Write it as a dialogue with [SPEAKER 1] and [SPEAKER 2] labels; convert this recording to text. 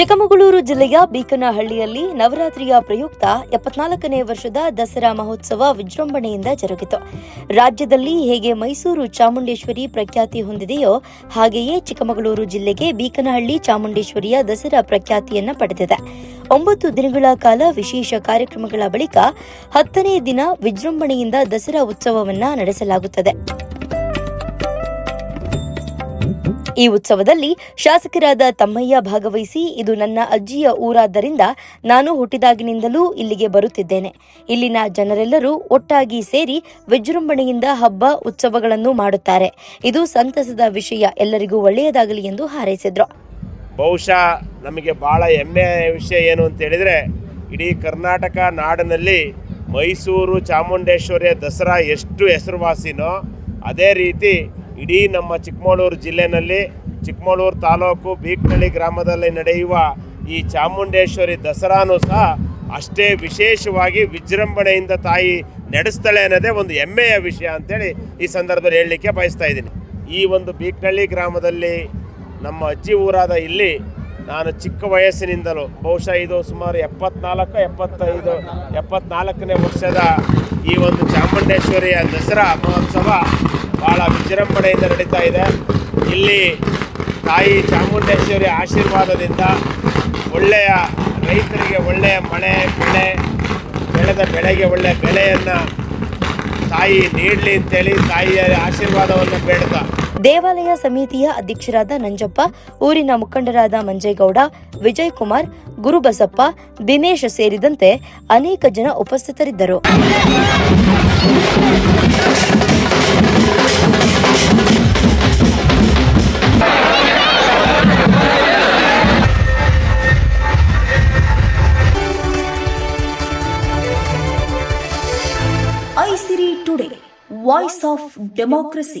[SPEAKER 1] ಚಿಕ್ಕಮಗಳೂರು ಜಿಲ್ಲೆಯ ಬೀಕನಹಳ್ಳಿಯಲ್ಲಿ ನವರಾತ್ರಿಯ ಪ್ರಯುಕ್ತ ಎಪ್ಪತ್ನಾಲ್ಕನೇ ವರ್ಷದ ದಸರಾ ಮಹೋತ್ಸವ ವಿಜೃಂಭಣೆಯಿಂದ ಜರುಗಿತು. ರಾಜ್ಯದಲ್ಲಿ ಹೇಗೆ ಮೈಸೂರು ಚಾಮುಂಡೇಶ್ವರಿ ಪ್ರಖ್ಯಾತಿ ಹೊಂದಿದೆಯೋ ಹಾಗೆಯೇ ಚಿಕ್ಕಮಗಳೂರು ಜಿಲ್ಲೆಗೆ ಬೀಕನಹಳ್ಳಿ ಚಾಮುಂಡೇಶ್ವರಿಯ ದಸರಾ ಪ್ರಖ್ಯಾತಿಯನ್ನು ಪಡೆದಿದೆ. ಒಂಬತ್ತು ದಿನಗಳ ಕಾಲ ವಿಶೇಷ ಕಾರ್ಯಕ್ರಮಗಳ ಬಳಿಕ ಹತ್ತನೇ ದಿನ ವಿಜೃಂಭಣೆಯಿಂದ ದಸರಾ ಉತ್ಸವವನ್ನು ನಡೆಸಲಾಗುತ್ತದೆ. ಈ ಉತ್ಸವದಲ್ಲಿ ಶಾಸಕರಾದ ತಮ್ಮಯ್ಯ ಭಾಗವಹಿಸಿ, ಇದು ನನ್ನ ಅಜ್ಜಿಯ ಊರಾದ್ದರಿಂದ ನಾನು ಹುಟ್ಟಿದಾಗಿನಿಂದಲೂ ಇಲ್ಲಿಗೆ ಬರುತ್ತಿದ್ದೇನೆ. ಇಲ್ಲಿನ ಜನರೆಲ್ಲರೂ ಒಟ್ಟಾಗಿ ಸೇರಿ ವಿಜೃಂಭಣೆಯಿಂದ ಹಬ್ಬ ಉತ್ಸವಗಳನ್ನು ಮಾಡುತ್ತಾರೆ. ಇದು ಸಂತಸದ ವಿಷಯ, ಎಲ್ಲರಿಗೂ ಒಳ್ಳೆಯದಾಗಲಿ ಎಂದು ಹಾರೈಸಿದ್ರು.
[SPEAKER 2] ಬಹುಶಃ ನಮಗೆ ಬಹಳ ಹೆಮ್ಮೆಯ ವಿಷಯ ಏನು ಅಂತ ಹೇಳಿದರೆ, ಇಡೀ ಕರ್ನಾಟಕ ನಾಡಿನಲ್ಲಿ ಮೈಸೂರು ಚಾಮುಂಡೇಶ್ವರಿಯ ದಸರಾ ಎಷ್ಟು ಹೆಸರುವಾಸಿನೋ, ಅದೇ ರೀತಿ ಇಡೀ ನಮ್ಮ ಚಿಕ್ಕಮಗಳೂರು ಜಿಲ್ಲೆನಲ್ಲಿ ಚಿಕ್ಕಮಗಳೂರು ತಾಲೂಕು ಬೀಕ್ನಳ್ಳಿ ಗ್ರಾಮದಲ್ಲಿ ನಡೆಯುವ ಈ ಚಾಮುಂಡೇಶ್ವರಿ ದಸರಾನೂ ಸಹ ಅಷ್ಟೇ ವಿಶೇಷವಾಗಿ ವಿಜೃಂಭಣೆಯಿಂದ ತಾಯಿ ನಡೆಸ್ತಾಳೆ ಅನ್ನೋದೇ ಒಂದು ಹೆಮ್ಮೆಯ ವಿಷಯ ಅಂತೇಳಿ ಈ ಸಂದರ್ಭದಲ್ಲಿ ಹೇಳಲಿಕ್ಕೆ ಬಯಸ್ತಾ ಇದ್ದೀನಿ. ಈ ಒಂದು ಬೀಕ್ನಳ್ಳಿ ಗ್ರಾಮದಲ್ಲಿ ನಮ್ಮ ಅಜ್ಜಿ ಊರಾದ ಇಲ್ಲಿ ನಾನು ಚಿಕ್ಕ ವಯಸ್ಸಿನಿಂದಲೂ ಬಹುಶಃ ಇದು ಸುಮಾರು ಎಪ್ಪತ್ನಾಲ್ಕು, ಎಪ್ಪತ್ತೈದು, ಎಪ್ಪತ್ನಾಲ್ಕನೇ ವರ್ಷದ ಈ ಒಂದು ಚಾಮುಂಡೇಶ್ವರಿಯ ದಸರಾ ಮಹೋತ್ಸವ ಭಾಳ ವಿಜೃಂಭಣೆಯಿಂದ ನಡೀತಾ ಇದೆ. ಇಲ್ಲಿ ತಾಯಿ ಚಾಮುಂಡೇಶ್ವರಿ ಆಶೀರ್ವಾದದಿಂದ ಒಳ್ಳೆಯ ರೈತರಿಗೆ ಒಳ್ಳೆಯ ಮಳೆ, ಬೆಳೆ, ಬೆಳೆದ ಬೆಳೆಗೆ ಒಳ್ಳೆಯ ಬೆಳೆಯನ್ನು ತಾಯಿ ನೀಡಲಿ ಅಂತೇಳಿ ತಾಯಿಯ ಆಶೀರ್ವಾದವನ್ನು ಬೇಡ್ತಾ
[SPEAKER 1] ದೇವಾಲಯ ಸಮಿತಿಯ ಅಧ್ಯಕ್ಷರಾದ ನಂಜಪ್ಪ, ಊರಿನ ಮುಖಂಡರಾದ ಮಂಜೇಗೌಡ ವಿಜಯ್ ಕುಮಾರ್ ಗುರುಬಸಪ್ಪ, ದಿನೇಶ್ ಸೇರಿದಂತೆ ಅನೇಕ ಜನ ಉಪಸ್ಥಿತರಿದ್ದರು.
[SPEAKER 3] Today, voice of democracy.